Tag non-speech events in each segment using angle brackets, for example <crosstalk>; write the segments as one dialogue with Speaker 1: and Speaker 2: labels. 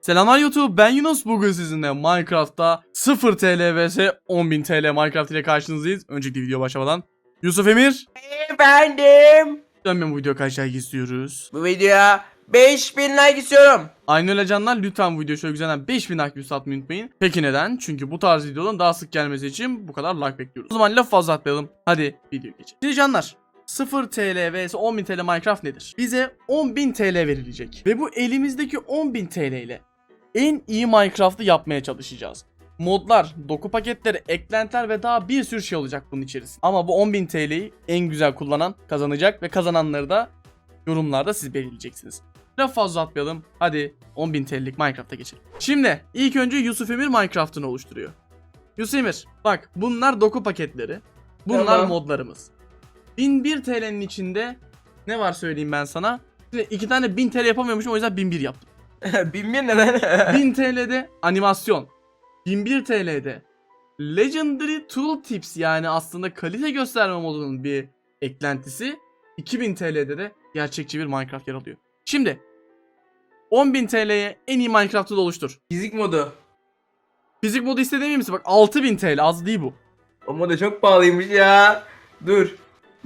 Speaker 1: Selamlar YouTube ben Yunus bugün sizinle Minecraft'ta 0 TL vs 10.000 TL Minecraft ile karşınızdayız. Önceki video başlamadan Yusuf Emir
Speaker 2: Efendim.
Speaker 1: Dönmem bu video kaç like istiyoruz.
Speaker 2: Bu videoya 5000 like istiyorum.
Speaker 1: Aynı öyle canlar lütfen bu video şöyle güzelden 5000 like views atmayı unutmayın. Peki neden? Çünkü bu tarz videoların daha sık gelmesi için bu kadar like bekliyoruz. O zaman laf fazla atmayalım. Hadi video geçelim. Şimdi canlar 0 TL vs 10.000 TL Minecraft nedir? Bize 10.000 TL verilecek. Ve bu elimizdeki 10.000 TL ile en iyi Minecraft'ı yapmaya çalışacağız. Modlar, doku paketleri, eklentiler ve daha bir sürü şey olacak bunun içerisinde. Ama bu 10.000 TL'yi en güzel kullanan kazanacak ve kazananları da yorumlarda siz belirleyeceksiniz. Laf fazla atmayalım. Hadi 10.000 TL'lik Minecraft'a geçelim. Şimdi ilk önce Yusuf Emir Minecraft'ını oluşturuyor. Yusuf Emir bak bunlar doku paketleri. Bunlar
Speaker 2: Tamam.
Speaker 1: modlarımız. 1001 TL'nin içinde ne var söyleyeyim ben sana. Şimdi iki tane 1000 TL yapamıyormuşum o yüzden 1001 yaptım.
Speaker 2: 1001 ne lan?
Speaker 1: 1000 TL'de animasyon. 1001 TL'de Legendary Tooltips yani aslında kalite gösterme modunun bir eklentisi. 2000 TL'de de gerçekçi bir Minecraft yer alıyor. Şimdi 10.000 TL'ye en iyi Minecraft'ı da oluştur.
Speaker 2: Fizik modu.
Speaker 1: Fizik modu istediğim misin? Bak 6000 TL az değil bu.
Speaker 2: O modu çok pahalıymış ya. Dur.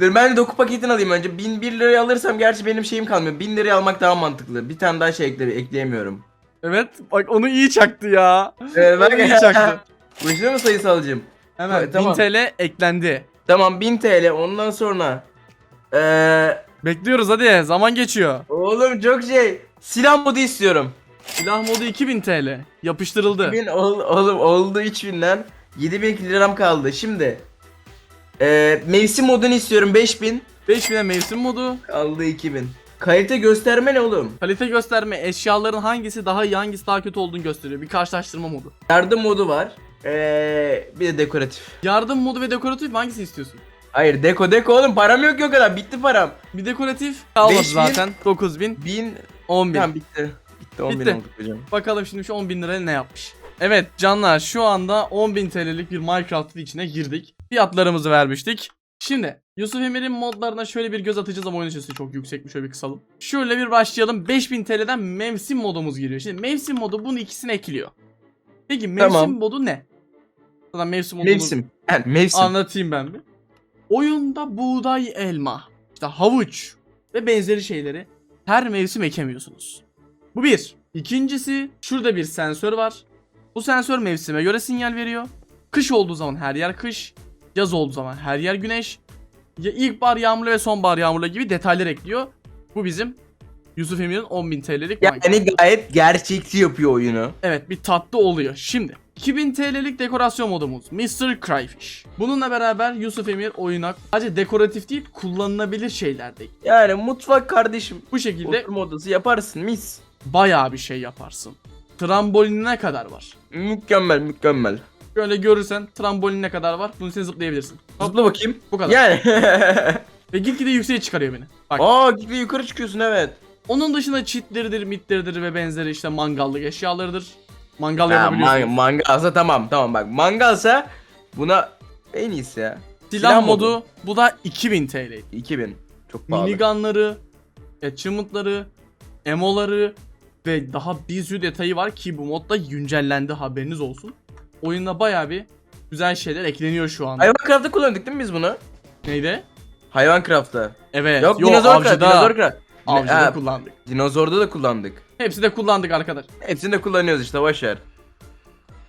Speaker 2: Dur ben de doku paketini alayım önce. 1001 liraya alırsam gerçi benim şeyim kalmıyor. 1000 liraya almak daha mantıklı. Bir tane daha şey ekle, ekleyemiyorum.
Speaker 1: Evet bak onu iyi çaktı ya.
Speaker 2: Evet,
Speaker 1: Onu iyi çaktı. <laughs>
Speaker 2: Bu işte mi sayısalcım?
Speaker 1: Hemen
Speaker 2: Evet, tamam.
Speaker 1: 1000 TL eklendi.
Speaker 2: Tamam 1000 TL ondan sonra. Eee
Speaker 1: Bekliyoruz hadi zaman geçiyor.
Speaker 2: oğlum çok şey. Silah modu istiyorum.
Speaker 1: Silah modu 2000 TL. Yapıştırıldı.
Speaker 2: 2000 ol, oğlum oldu 3000'den 7000 liram kaldı. Şimdi eee mevsim modunu istiyorum 5000
Speaker 1: 5000'e mevsim modu.
Speaker 2: kaldı 2000. Kalite gösterme ne oğlum?
Speaker 1: Kalite gösterme eşyaların hangisi daha iyi hangisi daha kötü olduğunu gösteriyor. Bir karşılaştırma modu.
Speaker 2: Yardım modu var. Eee bir de dekoratif.
Speaker 1: Yardım modu ve dekoratif mi? hangisi istiyorsun?
Speaker 2: Hayır deko deko oğlum param yok yok kadar bitti param.
Speaker 1: Bir dekoratif kalmadı
Speaker 2: 5000.
Speaker 1: zaten. 9000,
Speaker 2: 1000
Speaker 1: 10000.
Speaker 2: tamam bitti. Bitti 10.000
Speaker 1: Bitti.
Speaker 2: olduk hocam.
Speaker 1: Bakalım şimdi şu 10.000 liraya ne yapmış. Evet canlar şu anda 10.000 TL'lik bir Minecraft'ın içine girdik. Fiyatlarımızı vermiştik. Şimdi Yusuf Emir'in modlarına şöyle bir göz atacağız ama oyun içerisi çok yüksekmiş şöyle bir kısalım. Şöyle bir başlayalım. 5000 TL'den mevsim modumuz giriyor. Şimdi mevsim modu bunu ikisini ekliyor. Peki mevsim
Speaker 2: Tamam.
Speaker 1: modu ne? Zaten mevsim modunu
Speaker 2: Mevsim. Yani mevsim.
Speaker 1: anlatayım ben bir. Oyunda buğday, elma, işte havuç ve benzeri şeyleri her mevsim ekemiyorsunuz. Bu bir. İkincisi şurada bir sensör var. Bu sensör mevsime göre sinyal veriyor. Kış olduğu zaman her yer kış. Yaz olduğu zaman her yer güneş. Ya ilkbahar yağmurlu ve sonbahar yağmurlu gibi detaylar ekliyor. Bu bizim Yusuf Emir'in 10.000 TL'lik.
Speaker 2: Yani gayet gerçekçi yapıyor oyunu.
Speaker 1: Evet bir tatlı oluyor. Şimdi 2000 TL'lik dekorasyon modumuz Mr. Cryfish. Bununla beraber Yusuf Emir oyuna sadece dekoratif değil kullanılabilir şeyler de.
Speaker 2: Yani mutfak kardeşim.
Speaker 1: Bu şekilde
Speaker 2: Oturma odası yaparsın mis.
Speaker 1: bayağı bir şey yaparsın. Trambolinine kadar var.
Speaker 2: Mükemmel mükemmel.
Speaker 1: Böyle görürsen trambolinine kadar var. Bunu sen zıplayabilirsin.
Speaker 2: Zıpla bakayım.
Speaker 1: bu kadar.
Speaker 2: Yani. <laughs>
Speaker 1: Ve gitgide yükseğe çıkarıyor beni. Bak.
Speaker 2: Aa gibi yukarı çıkıyorsun evet.
Speaker 1: Onun dışında cheatleridir, mitleridir ve benzeri işte mangallık eşyalarıdır. Mangal
Speaker 2: Ha,
Speaker 1: yapabiliyorsun.
Speaker 2: man- mangalsa tamam tamam bak mangalsa buna en iyisi ya.
Speaker 1: Silah,
Speaker 2: silah
Speaker 1: modu,
Speaker 2: modu.
Speaker 1: bu da 2000 TL.
Speaker 2: 2000. Çok pahalı.
Speaker 1: minigunları, achievement'ları, emoları ve daha bir sürü detayı var ki bu modda güncellendi haberiniz olsun. Oyuna baya bir güzel şeyler ekleniyor şu anda.
Speaker 2: Hayvan Craft'ta kullandık değil mi biz bunu?
Speaker 1: Neydi?
Speaker 2: Hayvan Craft'ta.
Speaker 1: Evet.
Speaker 2: Yok
Speaker 1: yo,
Speaker 2: dinozor Craft.
Speaker 1: avcıda,
Speaker 2: Dinozor Craft.
Speaker 1: avcıda
Speaker 2: Ha,
Speaker 1: kullandık.
Speaker 2: Dinozor'da da kullandık.
Speaker 1: Hepsi de kullandık arkadaş.
Speaker 2: Hepsini de kullanıyoruz işte boşver.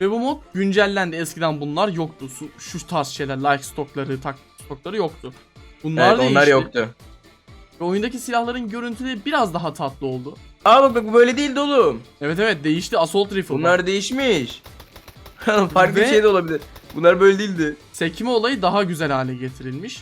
Speaker 1: Ve bu mod güncellendi. Eskiden bunlar yoktu. Şu, tarz şeyler, like stokları, tak stokları yoktu. Bunlar
Speaker 2: evet onlar
Speaker 1: değişti.
Speaker 2: yoktu.
Speaker 1: Ve oyundaki silahların görüntüleri biraz daha tatlı oldu.
Speaker 2: Aa bak bak bu böyle değildi oğlum.
Speaker 1: Evet evet değişti. Assault Rifle.
Speaker 2: Bunlar değişmiş. <laughs> Farklı
Speaker 1: Ve-
Speaker 2: bir şey de olabilir. Bunlar böyle değildi.
Speaker 1: sekme olayı daha güzel hale getirilmiş.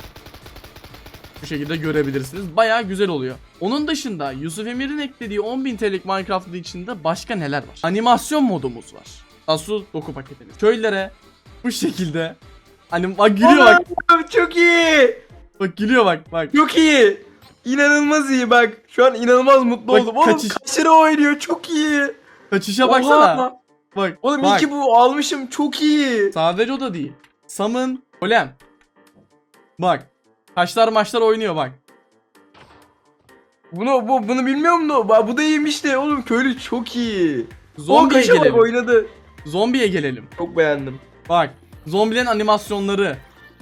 Speaker 1: Bu şekilde görebilirsiniz. Bayağı güzel oluyor. Onun dışında Yusuf Emir'in eklediği 10.000 TL'lik Minecraft'ın içinde başka neler var? Animasyon modumuz var. Asu doku paketimiz. Köylere bu şekilde hani bak gülüyor bak.
Speaker 2: Oğlum, Çok iyi.
Speaker 1: Bak gülüyor bak bak.
Speaker 2: Çok iyi. İnanılmaz iyi bak. Şu an inanılmaz mutlu
Speaker 1: Bak,
Speaker 2: oldum. Oğlum
Speaker 1: kaçış-
Speaker 2: kaçırı oynuyor. Çok iyi.
Speaker 1: Kaçışa
Speaker 2: Oha.
Speaker 1: baksana. Bak.
Speaker 2: Oğlum
Speaker 1: bak.
Speaker 2: iyi ki bu almışım. Çok iyi.
Speaker 1: Sadece o da değil. Summon Golem. Bak. Taşlar maçlar oynuyor bak.
Speaker 2: Bunu bu bunu bilmiyorum da bu, bu da iyiymiş de oğlum köylü çok iyi.
Speaker 1: Zombiye
Speaker 2: bak
Speaker 1: gelelim.
Speaker 2: oynadı.
Speaker 1: Zombiye gelelim.
Speaker 2: Çok beğendim.
Speaker 1: Bak. Zombilerin animasyonları,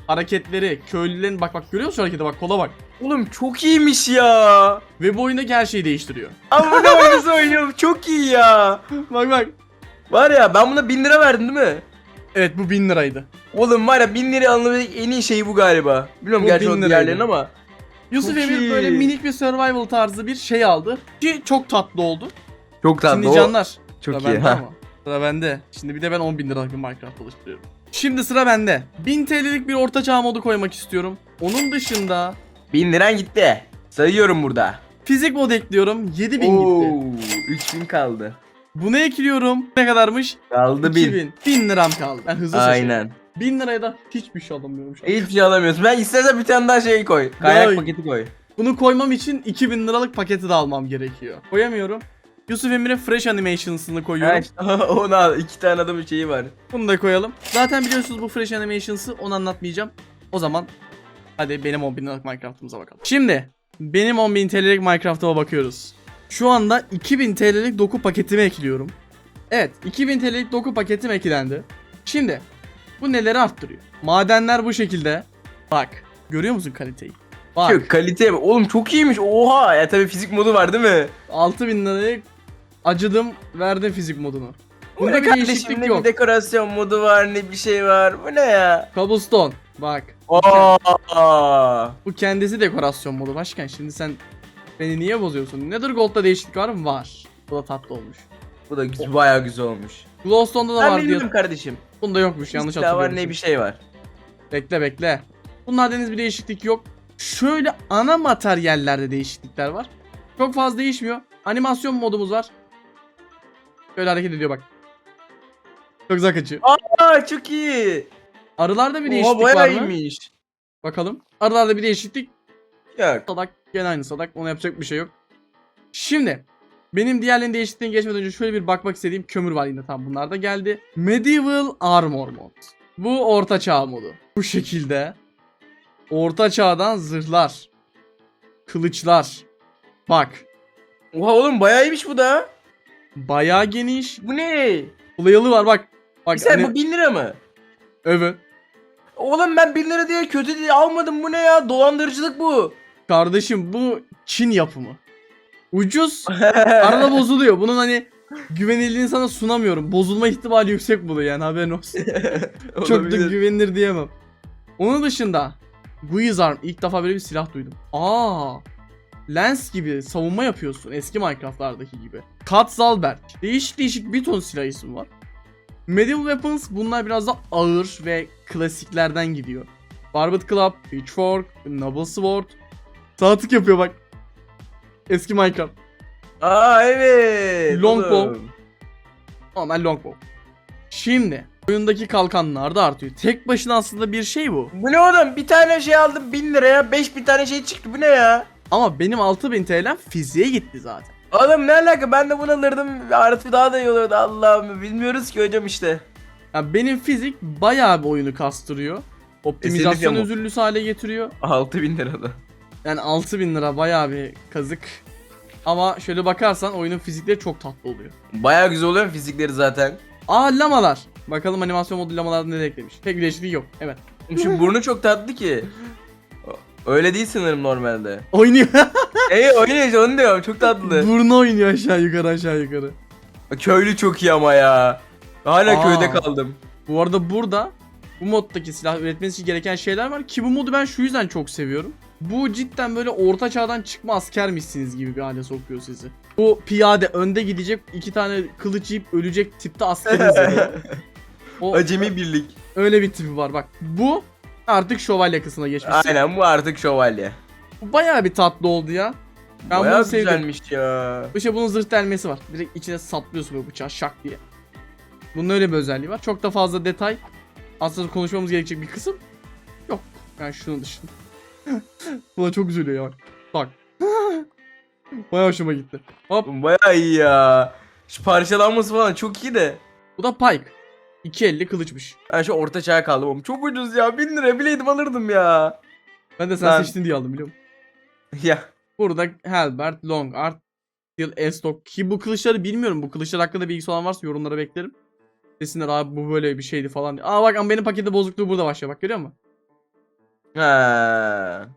Speaker 1: hareketleri, köylülerin bak bak görüyor musun hareketi bak kola bak.
Speaker 2: Oğlum çok iyiymiş ya.
Speaker 1: Ve bu oyundaki her şeyi değiştiriyor.
Speaker 2: Ama bu ne <laughs> oyuncusu oynuyorum çok iyi ya.
Speaker 1: bak bak.
Speaker 2: Var ya ben buna 1000 lira verdim değil mi?
Speaker 1: Evet bu 1000 liraydı.
Speaker 2: Oğlum var ya 1000 liraya alınabilecek en iyi şey bu galiba. Bilmiyorum
Speaker 1: Bu
Speaker 2: gerçi
Speaker 1: 1000
Speaker 2: o
Speaker 1: liraydı.
Speaker 2: diğerlerini ama.
Speaker 1: Yusuf
Speaker 2: Çok
Speaker 1: Emir
Speaker 2: iyi.
Speaker 1: böyle minik bir survival tarzı bir şey aldı. Ki çok tatlı oldu.
Speaker 2: Çok tatlı.
Speaker 1: Şimdi
Speaker 2: o.
Speaker 1: canlar.
Speaker 2: Çok
Speaker 1: sıra
Speaker 2: iyi.
Speaker 1: bende
Speaker 2: Ha.
Speaker 1: ama. Sıra bende. Şimdi bir de ben 10 bin liralık bir Minecraft oluşturuyorum. Şimdi sıra bende. 1000 TL'lik bir orta çağ modu koymak istiyorum. Onun dışında
Speaker 2: 1000 liran gitti. Sayıyorum burada.
Speaker 1: fizik mod ekliyorum. 7000 gitti.
Speaker 2: Oo, 3000 kaldı.
Speaker 1: Bunu ekliyorum. Ne kadarmış?
Speaker 2: Kaldı 1000.
Speaker 1: 2000. 1000 liram kaldı. Ben hızlı.
Speaker 2: Aynen.
Speaker 1: 1000 liraya da hiçbir şey alamıyorum şu an.
Speaker 2: Hiçbir şey alamıyorsun. Ben istersen bir tane daha şey koy. Kayak
Speaker 1: Ya-
Speaker 2: paketi koy.
Speaker 1: Bunu koymam için 2000 liralık paketi de almam gerekiyor. Koyamıyorum. Yusuf Emir'in Fresh Animations'ını koyuyorum.
Speaker 2: İşte, <laughs> onu al. İki tane adamın şeyi var.
Speaker 1: Bunu da koyalım. Zaten biliyorsunuz bu Fresh Animations'ı onu anlatmayacağım. O zaman hadi benim 10.000 liralık Minecraft'ımıza bakalım. Şimdi benim 10.000 TL'lik Minecraft'ıma bakıyoruz. Şu anda 2000 TL'lik doku paketimi ekliyorum. Evet 2000 TL'lik doku paketim eklendi. Şimdi bu neleri arttırıyor? Madenler bu şekilde. Bak görüyor musun kaliteyi? Bak
Speaker 2: Yok kalite oğlum çok iyiymiş. Oha ya tabii fizik modu var değil mi?
Speaker 1: 6000 lirayı acıdım verdim fizik modunu.
Speaker 2: Bu
Speaker 1: Bunda
Speaker 2: ne
Speaker 1: bir değişiklik
Speaker 2: ne
Speaker 1: yok.
Speaker 2: bir dekorasyon modu var ne bir şey var. Bu ne ya?
Speaker 1: Cobblestone bak.
Speaker 2: Aa.
Speaker 1: Bu kendisi dekorasyon modu başkan. Şimdi sen beni niye bozuyorsun? Nether Gold'da değişiklik var mı? Var. Bu da tatlı olmuş.
Speaker 2: Bu da güzel, bayağı güzel olmuş.
Speaker 1: Glowstone'da da
Speaker 2: Ben
Speaker 1: var diye.
Speaker 2: kardeşim.
Speaker 1: Bunda yokmuş yanlış
Speaker 2: silah var
Speaker 1: hatırlıyorum.
Speaker 2: ne bir şey var.
Speaker 1: Bekle bekle. Bunlar deniz bir değişiklik yok. Şöyle ana materyallerde değişiklikler var. Çok fazla değişmiyor. Animasyon modumuz var. Şöyle hareket ediyor bak. Çok güzel kaçıyor.
Speaker 2: Aa çok iyi.
Speaker 1: Arılarda bir
Speaker 2: Oha
Speaker 1: değişiklik var mı?
Speaker 2: iyiymiş.
Speaker 1: Bakalım. Arılarda bir değişiklik
Speaker 2: Yok.
Speaker 1: Gene aynı sadak. Ona yapacak bir şey yok. Şimdi benim diğerlerinin değişikliğine geçmeden önce şöyle bir bakmak istediğim kömür var yine tam bunlar da geldi. Medieval Armor mod. Bu orta çağ modu. Bu şekilde. Orta çağdan zırhlar. Kılıçlar. Bak.
Speaker 2: Oha oğlum bayağı iyiymiş bu da.
Speaker 1: Bayağı geniş.
Speaker 2: Bu ne?
Speaker 1: Flayalı var bak. Bak
Speaker 2: Sen
Speaker 1: hani-
Speaker 2: bu 1000 lira mı?
Speaker 1: Evet.
Speaker 2: Oğlum ben 1000 lira diye kötü diye almadım bu ne ya? Dolandırıcılık bu.
Speaker 1: Kardeşim bu Çin yapımı. Ucuz. <laughs> Arada bozuluyor. Bunun hani güvenilirliğini sana sunamıyorum. Bozulma ihtimali yüksek bunu yani haberin olsun. <laughs> Çok da güvenilir diyemem. Onun dışında Guizarm ilk defa böyle bir silah duydum. Aa. Lens gibi savunma yapıyorsun eski Minecraft'lardaki gibi. Katzalberg. Değişik değişik bir ton silah ismi var. Medieval Weapons bunlar biraz da ağır ve klasiklerden gidiyor. Barbed Club, Pitchfork, Noble Sword. Sağ tık yapıyor bak. Eski Minecraft.
Speaker 2: Aa evet.
Speaker 1: Longbow. Normal longbow. Şimdi oyundaki kalkanlar da artıyor. Tek başına aslında bir şey bu.
Speaker 2: Bu ne oğlum? Bir tane şey aldım 1000 liraya 5000 tane şey çıktı. Bu ne ya?
Speaker 1: Ama benim 6000 TL'm fiziğe gitti zaten.
Speaker 2: Oğlum ne alaka? Ben de bunu alırdım. Artı daha da iyi olurdu. Allah'ım bilmiyoruz ki hocam işte.
Speaker 1: Yani benim fizik bayağı bir oyunu kastırıyor. Optimizasyon özürlüsü hale getiriyor.
Speaker 2: 6000 lira da.
Speaker 1: Yani 6000 lira bayağı bir kazık. Ama şöyle bakarsan oyunun fizikleri çok tatlı oluyor.
Speaker 2: Bayağı güzel oluyor fizikleri zaten.
Speaker 1: Aa lamalar. Bakalım animasyon modu lamalarda ne eklemiş. Pek değişikliği yok. Evet.
Speaker 2: Şu burnu çok tatlı ki. Öyle değil sanırım normalde.
Speaker 1: Oynuyor. <laughs>
Speaker 2: Ey oynuyor işte onu diyorum çok tatlı.
Speaker 1: Burnu oynuyor aşağı yukarı aşağı yukarı.
Speaker 2: Köylü çok iyi ama ya. Hala
Speaker 1: Aa.
Speaker 2: köyde kaldım.
Speaker 1: Bu arada burada bu moddaki silah üretmesi için gereken şeyler var ki bu modu ben şu yüzden çok seviyorum. Bu cidden böyle orta çağdan çıkma askermişsiniz gibi bir hale sokuyor sizi. Bu piyade önde gidecek iki tane kılıç yiyip ölecek tipte askeriz <laughs> yani. O
Speaker 2: Acemi birlik.
Speaker 1: öyle bir tipi var bak. Bu artık şövalye kısmına geçmiş.
Speaker 2: Aynen bu artık şövalye.
Speaker 1: Bu bayağı bir tatlı oldu ya. Ben
Speaker 2: Bayağı
Speaker 1: bunu sevdim.
Speaker 2: güzelmiş ya.
Speaker 1: İşte bunun zırh delmesi var. Direkt içine saplıyorsun böyle bıçağı şak diye. Bunun öyle bir özelliği var. Çok da fazla detay. Aslında konuşmamız gerekecek bir kısım. Yok. Yani şunun dışında. <laughs> Buna çok üzülüyor ya. Bak. <laughs> Bayağı hoşuma gitti. Hop.
Speaker 2: Bu Bayağı iyi ya. Şu parçalanması falan çok iyi de.
Speaker 1: Bu da Pike. 250 kılıçmış.
Speaker 2: Ben şu orta çağa kaldım oğlum. Çok ucuz ya. 1000 lira bileydim alırdım ya.
Speaker 1: Ben de sen
Speaker 2: Ben-
Speaker 1: seçtin diye aldım biliyor musun? <laughs>
Speaker 2: ya.
Speaker 1: Burada Halbert, Long Art, Steel S-Stock. Ki bu kılıçları bilmiyorum. Bu kılıçlar hakkında bilgisi olan varsa yorumlara beklerim. Desinler abi bu böyle bir şeydi falan. Aa bak ama benim pakette bozukluğu burada başlıyor. Bak görüyor musun?
Speaker 2: Ha.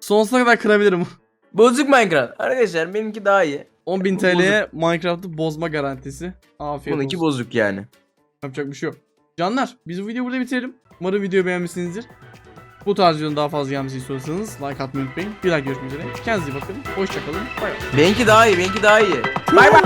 Speaker 1: Sonsuza kadar kırabilirim. <laughs>
Speaker 2: Bozuk Minecraft. Arkadaşlar benimki daha iyi.
Speaker 1: 10.000
Speaker 2: Bu
Speaker 1: TL'ye Minecraft'ı bozma garantisi. Afiyet
Speaker 2: Bununki
Speaker 1: olsun.
Speaker 2: bozuk yani.
Speaker 1: Yapacak bir şey yok. Canlar biz bu videoyu burada bitirelim. Umarım videoyu beğenmişsinizdir. Bu tarz videonun daha fazla gelmesini istiyorsanız like atmayı unutmayın. Bir daha görüşmek üzere. Kendinize iyi bakın. Hoşçakalın. Bay bay.
Speaker 2: Benimki daha iyi. Benimki daha iyi. Bay bay.